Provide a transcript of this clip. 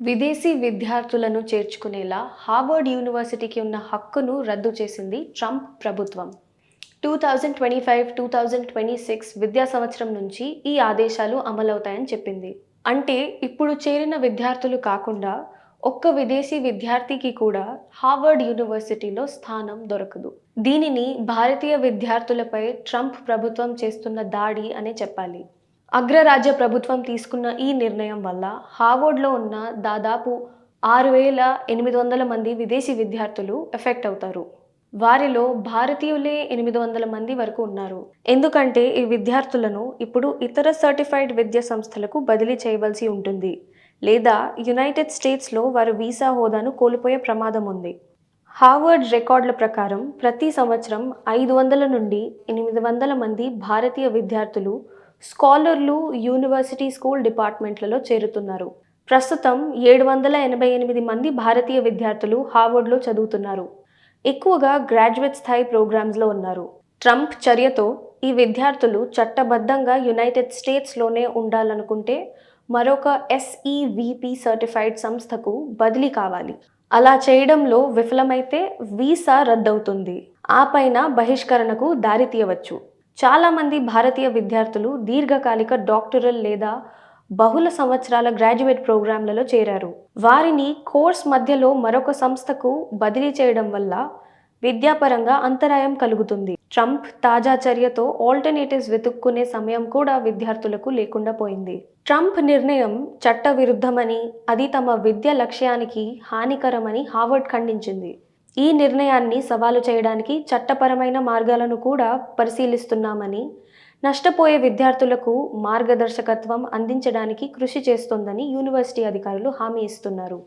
విదేశీ విద్యార్థులను చేర్చుకునేలా హార్వర్డ్ యూనివర్సిటీకి ఉన్న హక్కును రద్దు చేసింది ట్రంప్ ప్రభుత్వం. Two thousand twenty five two thousand twenty six విద్యా సంవత్సరం నుంచి ఈ ఆదేశాలు అమలవుతాయని చెప్పింది. అంటే ఇప్పుడు చేరిన విద్యార్థులు కాకుండా ఒక్క విదేశీ విద్యార్థికి కూడా హార్వర్డ్ యూనివర్సిటీలో స్థానం దొరకదు. దీనిని భారతీయ విద్యార్థులపై ట్రంప్ ప్రభుత్వం చేస్తున్న దాడి అనే చెప్పాలి. అగ్రరాజ్య ప్రభుత్వం తీసుకున్న ఈ నిర్ణయం వల్ల హార్వర్డ్లో ఉన్న దాదాపు ఆరు వేల ఎనిమిది వందల మంది విదేశీ విద్యార్థులు ఎఫెక్ట్ అవుతారు. వారిలో భారతీయులే ఎనిమిది వందల మంది వరకు ఉన్నారు. ఎందుకంటే ఈ విద్యార్థులను ఇప్పుడు ఇతర సర్టిఫైడ్ విద్యా సంస్థలకు బదిలీ చేయవలసి ఉంటుంది. లేదా యునైటెడ్ స్టేట్స్లో వారు వీసా హోదాను కోల్పోయే ప్రమాదం ఉంది. హార్వర్డ్ రికార్డుల ప్రకారం ప్రతి సంవత్సరం ఐదు వందల నుండి ఎనిమిది వందల మంది భారతీయ విద్యార్థులు స్కాలర్లు యూనివర్సిటీ స్కూల్ డిపార్ట్మెంట్లలో చేరుతున్నారు. ప్రస్తుతం ఏడు వందల ఎనభై ఎనిమిది మంది భారతీయ విద్యార్థులు హార్వర్డ్లో చదువుతున్నారు. ఎక్కువగా గ్రాడ్యుయేట్ స్థాయి ప్రోగ్రామ్స్లో ఉన్నారు. ట్రంప్ చర్యతో ఈ విద్యార్థులు చట్టబద్ధంగా యునైటెడ్ స్టేట్స్లోనే ఉండాలనుకుంటే మరొక ఎస్ఈవిపి సర్టిఫైడ్ సంస్థకు బదిలీ కావాలి. అలా చేయడంలో విఫలమైతే వీసా రద్దవుతుంది. ఆ పైన బహిష్కరణకు దారి తీయవచ్చు. చాలామంది భారతీయ విద్యార్థులు దీర్ఘకాలిక డాక్టరల్ లేదా బహుళ సంవత్సరాల గ్రాడ్యుయేట్ ప్రోగ్రాంలలో చేరారు. వారిని కోర్స్ మధ్యలో మరొక సంస్థకు బదిలీ చేయడం వల్ల విద్యాపరంగా అంతరాయం కలుగుతుంది. ట్రంప్ తాజా చర్యతో ఆల్టర్నేటివ్స్ వెతుక్కునే సమయం కూడా విద్యార్థులకు లేకుండా పోయింది. ట్రంప్ నిర్ణయం చట్టవిరుద్ధమని అది తమ విద్య లక్ష్యానికి హానికరమని హార్వర్డ్ ఖండించింది. ఈ నిర్ణయాన్ని సవాలు చేయడానికి చట్టపరమైన మార్గాలను కూడా పరిశీలిస్తున్నామని నష్టపోయే విద్యార్థులకు మార్గదర్శకత్వం అందించడానికి కృషి చేస్తోందని యూనివర్సిటీ అధికారులు హామీ ఇస్తున్నారు.